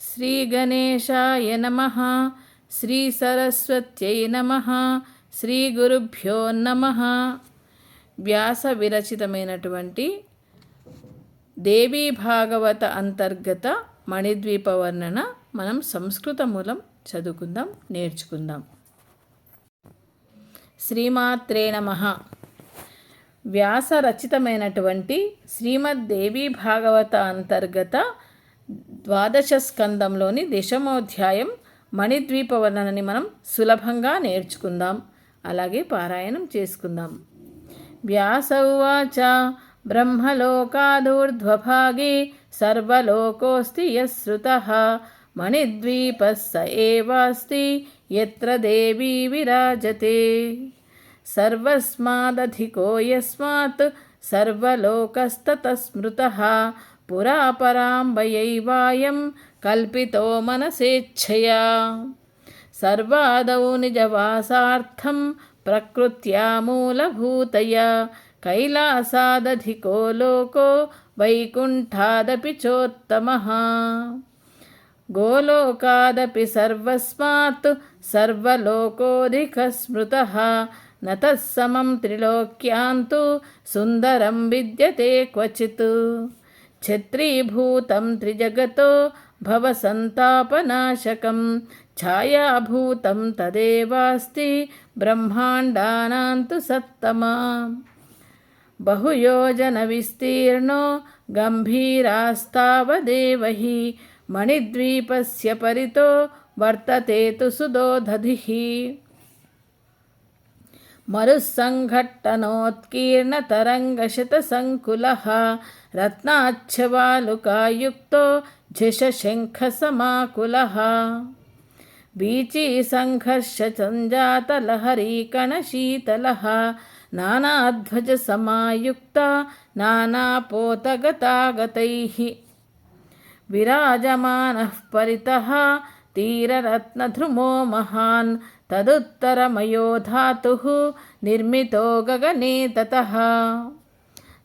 శ్రీగణేశాయ నమ. శ్రీ సరస్వత్యై నమ. శ్రీ గురుభ్యో నమ. వ్యాస విరచితమైనటువంటి దేవీ భాగవత అంతర్గత మణిద్వీప వర్ణన మనం సంస్కృత మూలం చదువుకుందాం నేర్చుకుందాం. శ్రీమాత్రే నమ. వ్యాస రచితమైనటువంటి శ్రీమద్ దేవీ భాగవత అంతర్గత ద్వాదశ స్కందంలోని దశమోధ్యాయం మణిద్వీప వర్ణనని మనం సులభంగా నేర్చుకుందాం. అలాగే పారాయణం చేసుకుందాం. వ్యాస ఉవాచ బ్రహ్మలోకాదూర్ధ్వభాగే సర్వలోకోస్తి యశ్రుత మణిద్వీప స ఏవాస్తి ఎత్ర దేవీ విరాజతే. సర్వస్మాదధికో యస్మాత్ సర్వలోకస్తత స్మృత పురా పరాంబయైవాయం కల్పితో మనసేచ్ఛయా సర్వాదౌ నిజవాసార్థం ప్రకృత్యా మూలభూతయా కైలాసాదధికో లోకో వైకుంఠాదపి చోత్తమ గోలోకాదపి సర్వస్మాత్ సర్వలోకోధిక స్మృత నతస్సమం త్రిలోక్యాంతు సుందరం విద్యతే క్వచిత్ ఛత్రీభూతం త్రిజగతో భవసంతాపనాశకం ఛాయాభూతం తదేవాస్తి బ్రహ్మాండానాంతు సత్తమా బహుయోజన విస్తీర్ణో గంభీరాస్తావదేవహి మణిద్వీపస్య పరితో వర్తతే తు సుదోధి मरुस्सङ्घट्टनोत्कीर्णतरङ्गशतसङ्कुलः रत्नाच्छवालुकायुक्तो झिषशङ्खसमाकुलः बीचीसङ्घर्षसञ्जातलहरीकणशीतलः नानाध्वजसमायुक्ता नानापोतगतागतैः विराजमानः परितः तीररत्नध्रुमो महान् तदुत्तरमयो धातुः निर्मितो गगने ततः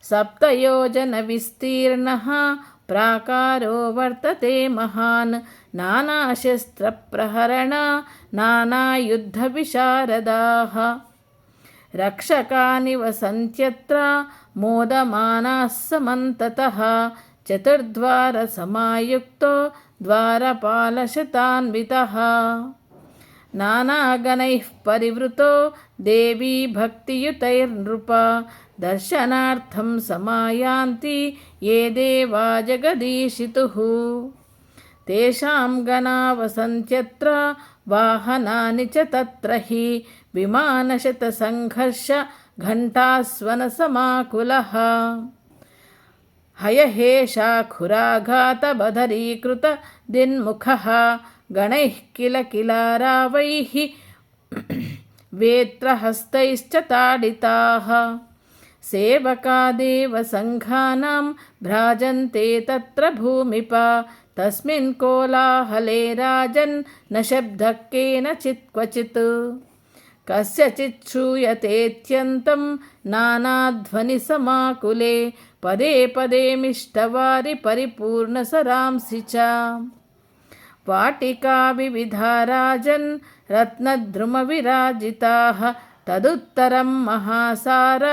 सप्तयोजनविस्तीर्णः प्राकारो वर्तते महान् नानाशस्त्रप्रहरण नानायुद्धविशारदाः रक्षकानि वसन्त्यत्र मोदमानाः समन्ततः चतुर्द्वारसमायुक्तो द्वारपालशतान्वितः नानागणैः परिवृतो देवी भक्तियुतैर्नृप दर्शनार्थं समायान्ति ये देवा जगदीशितुः तेषां गणा वसन्त्यत्र वाहनानि च तत्र हि विमानशतसङ्घर्ष घण्टास्वनसमाकुलः हयहेशाखुराघातबधरीकृत दिन्मुखः गणैः किल किलारावैः वेत्रहस्तैश्च ताडिताः। सेवकादेव सङ्घानां भ्राजन्ते तत्र भूमिपा, तस्मिन् कोलाहले राजन् न शब्दः केनचित् क्वचित्। कस्यचित् श्रूयतेऽत्यन्तं नानाध्वनिसमाकुले पदे पदे मिष्टवारि परिपूर्णसरांसि च वाटिका विविधा राजन् रत्नद्रुमविराजिताः तदुत्तरं महासार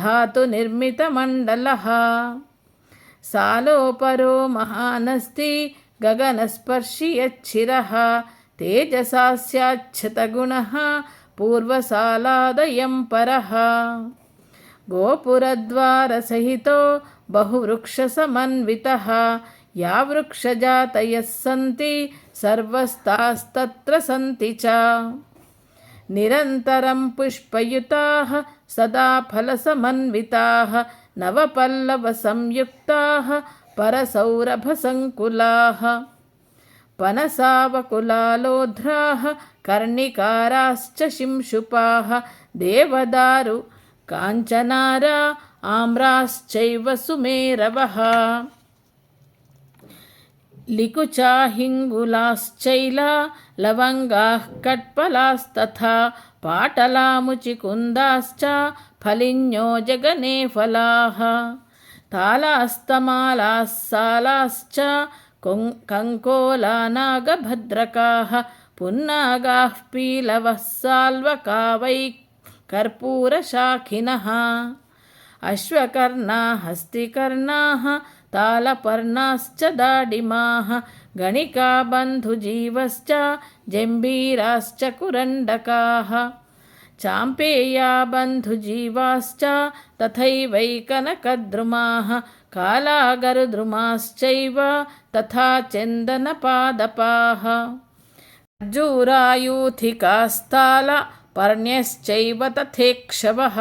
धातुनिर्मितमण्डलः सालोपरो महानस्ति गगनस्पर्शि यच्छिरः तेजसा स्याच्छतगुणः पूर्वसालादयं परः गोपुरद्वारसहितो बहुवृक्षसमन्वितः या वृक्षजातयः सन्ति सर्वस्तास्तत्र सन्ति च निरन्तरं पुष्पयुताः सदा फलसमन्विताः नवपल्लवसंयुक्ताः परसौरभसङ्कुलाः పనసావకులాలోధ్రాహ కర్ణికారాశ్చ శింశుపాः దేవదారు కాంచనారా ఆమ్రాశ్చైవ సుమేరవः. లికుచాహింగులాశ్చైలా లవంగాః కట్పలాస్తథా పాటలాముచికుందాశ్చ ఫలిన్యో జగనే జగనేఫలాः. తాళాస్తమాలాస్సాలాశ్చ कों कङ्कोलानागभद्रकाः पुन्नागाः पीलवः साल्वका वै कर्पूरशाखिनः अश्वकर्णा हस्तिकर्णाः तालपर्णाश्च दाडिमाः गणिका बन्धुजीवश्च जम्बीराश्च कुरण्डकाः चाम्पेया बन्धुजीवाश्च तथैवैकनकद्रुमाः कालागरद्रुमाश्चैव तथा चन्दनपादपाः पर्ण्यश्चैव तथेक्षवः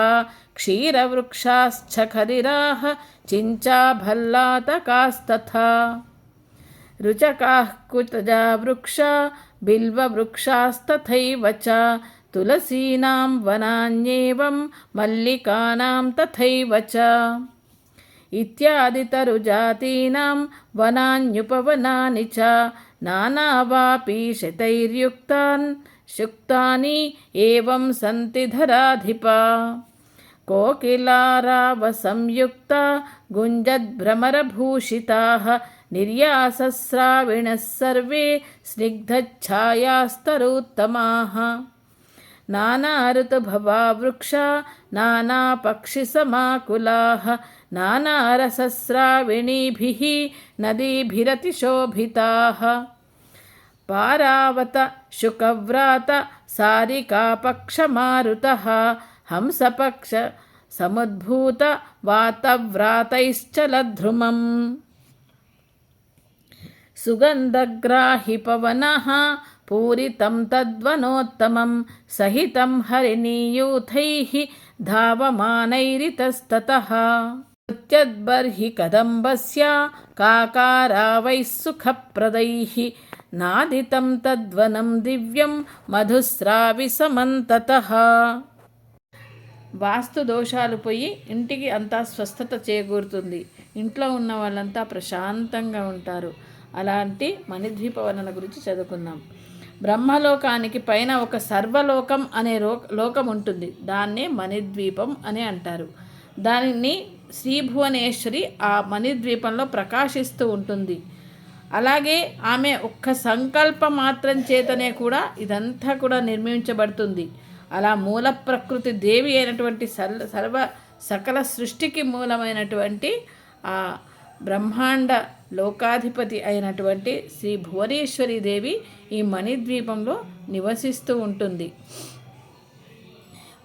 क्षीरवृक्षाश्च खदिराः चिञ्चाभल्लातकास्तथा रुचकाः कुतजा वृक्षा बिल्ववृक्षास्तथैव च तुलसीनां वनान्येवं मल्लिकानां तथैव च इत्यादितरुजातीनां वनान्युपवनानि च नानावापि शतैर्युक्तान् शुक्तानि एवं सन्ति धराधिपा। कोकिलारावसंयुक्ता गुञ्जद्भ्रमरभूषिताः निर्यासस्राविणः सर्वे स्निग्धच्छायास्तरोत्तमाः। नानाऋतुभवा वृक्षा नानापक्षिसमाकुलाः नानारसस्राविणीभिः नदीभिरतिशोभिताः पारावत शुकव्रात सारिकापक्षमारुतः हंसपक्ष समुद्भूत वातव्रातैश्चलध्रुमम् सुगन्धग्राहि पवनः पूरितं तद्वनोत्तमं सहितं हरिणीयूथैः धावमानैरितस्ततः प्रत्यद्बर्हि कदम्बस्य काकारावैः सुखप्रदैः नादितं तद्वनं दिव्यं మధుస్రావిసమంతతః వాస్తు దోషాలు పోయి ఇంటికి అంతా స్వస్థత చేకూరుతుంది ఇంట్లో ఉన్న వాళ్ళంతా ప్రశాంతంగా ఉంటారు అలాంటి మణిద్వీప వర్ణన గురించి చదువుకుందాం బ్రహ్మలోకానికి పైన ఒక సర్వలోకం అనే లో లోకం ఉంటుంది దాన్నే మణిద్వీపం అని అంటారు దానిని శ్రీభువనేశ్వరి ఆ మణిద్వీపంలో ప్రకాశిస్తూ ఉంటుంది. అలాగే ఆమె ఒక్క సంకల్ప మాత్రం చేతనే కూడా ఇదంతా కూడా నిర్మించబడుతుంది. అలా మూల ప్రకృతి దేవి అయినటువంటి సర్వ సర్వ సకల సృష్టికి మూలమైనటువంటి ఆ బ్రహ్మాండ లోకాధిపతి అయినటువంటి శ్రీ భువనేశ్వరి దేవి ఈ మణిద్వీపంలో నివసిస్తూ ఉంటుంది.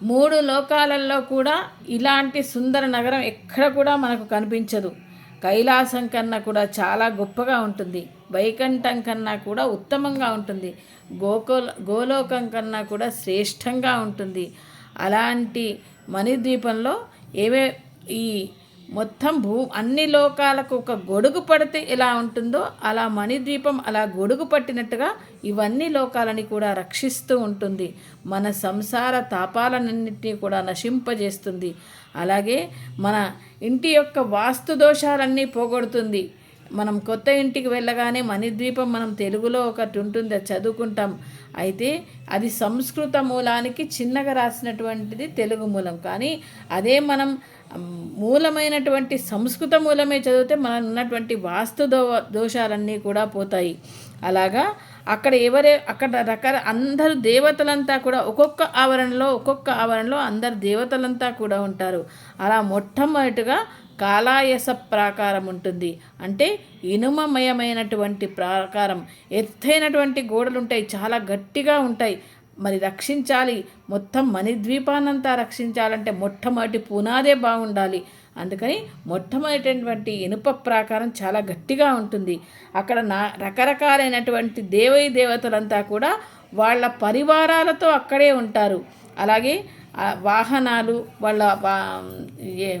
మూడు లోకాలలో కూడా ఇలాంటి సుందర నగరం ఎక్కడ కూడా మనకు కనిపించదు. కైలాసం కన్నా కూడా చాలా గొప్పగా ఉంటుంది. వైకంఠం కన్నా కూడా ఉత్తమంగా ఉంటుంది. గోకుల గోలోకం కన్నా కూడా శ్రేష్టంగా ఉంటుంది. అలాంటి మణిద్వీపంలో ఏవే ఈ మొత్తం భూ అన్ని లోకాలకు ఒక గొడుగు పడితే ఎలా ఉంటుందో అలా మణిద్వీపం అలా గొడుగు పట్టినట్టుగా ఇవన్నీ లోకాలని కూడా రక్షిస్తూ ఉంటుంది. మన సంసార తాపాలన్నింటినీ కూడా నశింపజేస్తుంది. అలాగే మన ఇంటి యొక్క వాస్తు దోషాలన్నీ పోగొడుతుంది. మనం కొత్త ఇంటికి వెళ్ళగానే మణిద్వీపం మనం తెలుగులో ఒకటి ఉంటుంది చదువుకుంటాం. అయితే అది సంస్కృత మూలానికి చిన్నగా రాసినటువంటిది తెలుగు మూలం. కానీ అదే మనం మూలమైనటువంటి సంస్కృత మూలమే చదివితే మనం ఉన్నటువంటి వాస్తు దో దోషాలన్నీ కూడా పోతాయి. అలాగా అక్కడ ఎవరే అక్కడ రకర అందరు దేవతలంతా కూడా ఒక్కొక్క ఆవరణలో ఒక్కొక్క ఆవరణలో అందరు దేవతలంతా కూడా ఉంటారు. అలా మొట్టమొదటిగా కాలాయస ప్రాకారం ఉంటుంది. అంటే ఇనుమమయమైనటువంటి ప్రాకారం. ఎత్తైనటువంటి గోడలు ఉంటాయి చాలా గట్టిగా ఉంటాయి. మరి రక్షించాలి. మొత్తం మణిద్వీపాన్నంతా రక్షించాలంటే మొట్టమొదటి పునాదే బాగుండాలి. అందుకని మొట్టమొదటిటువంటి ఇనుప ప్రాకారం చాలా గట్టిగా ఉంటుంది. అక్కడ నా రకరకాలైనటువంటి దేవై దేవతలంతా కూడా వాళ్ళ పరివారాలతో అక్కడే ఉంటారు. అలాగే వాహనాలు వాళ్ళ ఏ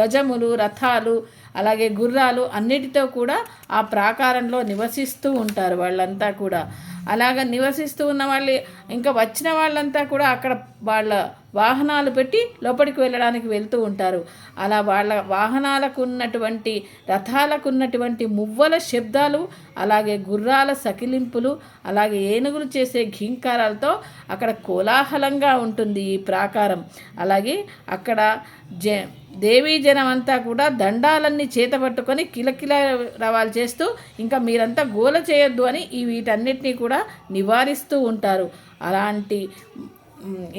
గజములు రథాలు అలాగే గుర్రాలు అన్నిటితో కూడా ఆ ప్రాకారంలో నివసిస్తూ ఉంటారు వాళ్ళంతా కూడా. అలాగ నివసిస్తూ ఉన్న వాళ్ళు. ఇంకా వచ్చిన వాళ్ళంతా కూడా అక్కడ వాళ్ళ వాహనాలు పెట్టి లోపలికి వెళ్ళడానికి వెళ్తూ ఉంటారు. అలా వాళ్ళ వాహనాలకు ఉన్నటువంటి రథాలకు ఉన్నటువంటి మువ్వల శబ్దాలు అలాగే గుర్రాల సకిలింపులు అలాగే ఏనుగులు చేసే ఘీంకారాలతో అక్కడ కోలాహలంగా ఉంటుంది ఈ ప్రాకారం. అలాగే అక్కడ జ దేవీ జనం అంతా కూడా దండాలన్నీ చేత పట్టుకొని కిలకిల రవాలు చేస్తూ ఇంకా మీరంతా గోల చేయొద్దు అని ఈ వీటన్నిటినీ కూడా నివారిస్తూ ఉంటారు. అలాంటి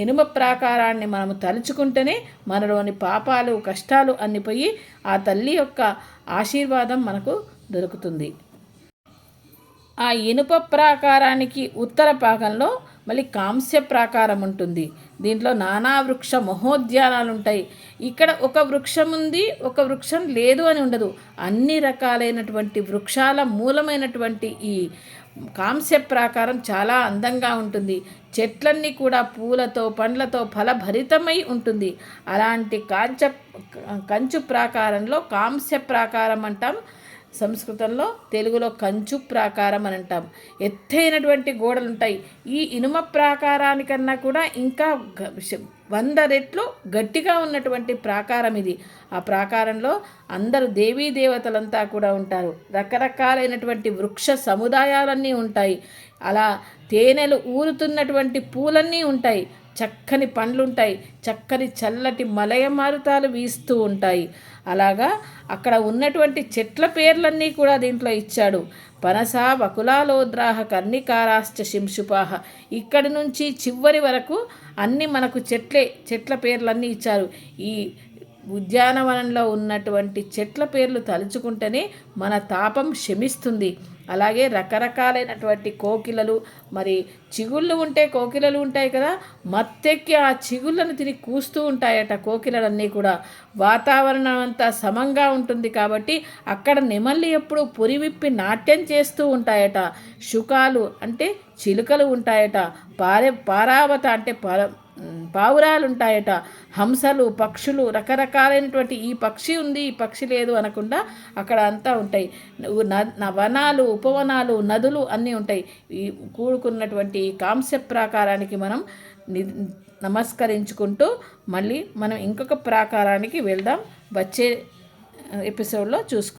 ఇనుమ ప్రాకారాన్ని మనము తలుచుకుంటేనే మనలోని పాపాలు కష్టాలు అన్ని పోయి ఆ తల్లి యొక్క ఆశీర్వాదం మనకు దొరుకుతుంది. ఆ ఇనుప ప్రాకారానికి ఉత్తర భాగంలో మళ్ళీ కాంస్య ప్రాకారం ఉంటుంది. దీంట్లో నానా వృక్ష మహోద్యానాలు ఉంటాయి. ఇక్కడ ఒక వృక్షం ఉంది ఒక వృక్షం లేదు అని ఉండదు. అన్ని రకాలైనటువంటి వృక్షాల మూలమైనటువంటి ఈ కాంస్య ప్రాకారం చాలా అందంగా ఉంటుంది. చెట్లన్నీ కూడా పూలతో పండ్లతో ఫలభరితమై ఉంటుంది. అలాంటి కాంచ కంచు ప్రాకారంలో కాంస్య ప్రాకారం అంటాం. సంస్కృతంలో తెలుగులో కంచు ప్రాకారం అని అంటాం. ఎత్తైనటువంటి గోడలు ఉంటాయి ఈ ఇనుమ ప్రాకారానికన్నా కూడా ఇంకా వంద రెట్లు గట్టిగా ఉన్నటువంటి ప్రాకారం ఇది. ఆ ప్రాకారంలో అందరు దేవీ దేవతలంతా కూడా ఉంటారు. రకరకాలైనటువంటి వృక్ష సముదాయాలన్నీ ఉంటాయి. అలా తేనెలు ఊరుతున్నటువంటి పూలన్నీ ఉంటాయి. చక్కని పండ్లుంటాయి. చక్కని చల్లటి మలయ మారుతాలు వీస్తూ ఉంటాయి. అలాగా అక్కడ ఉన్నటువంటి చెట్ల పేర్లన్నీ కూడా దీంట్లో ఇచ్చాడు. పనస వకులాలోద్రాహ కర్ణికారాశ్చ శింశుపాహ. ఇక్కడి నుంచి చివరి వరకు అన్ని మనకు చెట్లే చెట్ల పేర్లన్నీ ఇచ్చారు. ఈ ఉద్యానవనంలో ఉన్నటువంటి చెట్ల పేర్లు తలుచుకుంటేనే మన తాపం శమిస్తుంది అలాగే రకరకాలైనటువంటి కోకిలలు మరి చిగుళ్ళు ఉంటే కోకిలలు ఉంటాయి కదా మత్తెక్కి ఆ చిగుళ్ళను తిని కూస్తూ ఉంటాయట కోకిలలన్నీ కూడా. వాతావరణం అంతా సమంగా ఉంటుంది కాబట్టి అక్కడ నెమల్లి ఎప్పుడు పొరివిప్పి నాట్యం చేస్తూ ఉంటాయట. శుకాలు అంటే చిలుకలు ఉంటాయట. పారే పారావత అంటే పర పావురాలు ఉంటాయట హంసలు పక్షులు రకరకాలైనటువంటి ఈ పక్షి ఉంది ఈ పక్షి లేదు అనకుండా అక్కడ అంతా ఉంటాయి. న- వనాలు ఉపవనాలు నదులు అన్నీ ఉంటాయి. ఈ కూడుకున్నటువంటి ఈ కాంస్య ప్రాకారానికి మనం ని- నమస్కరించుకుంటూ మళ్ళీ మనం ఇంకొక ప్రాకారానికి వెళ్దాం. వచ్చే ఎపిసోడ్లో చూసుకుందాం.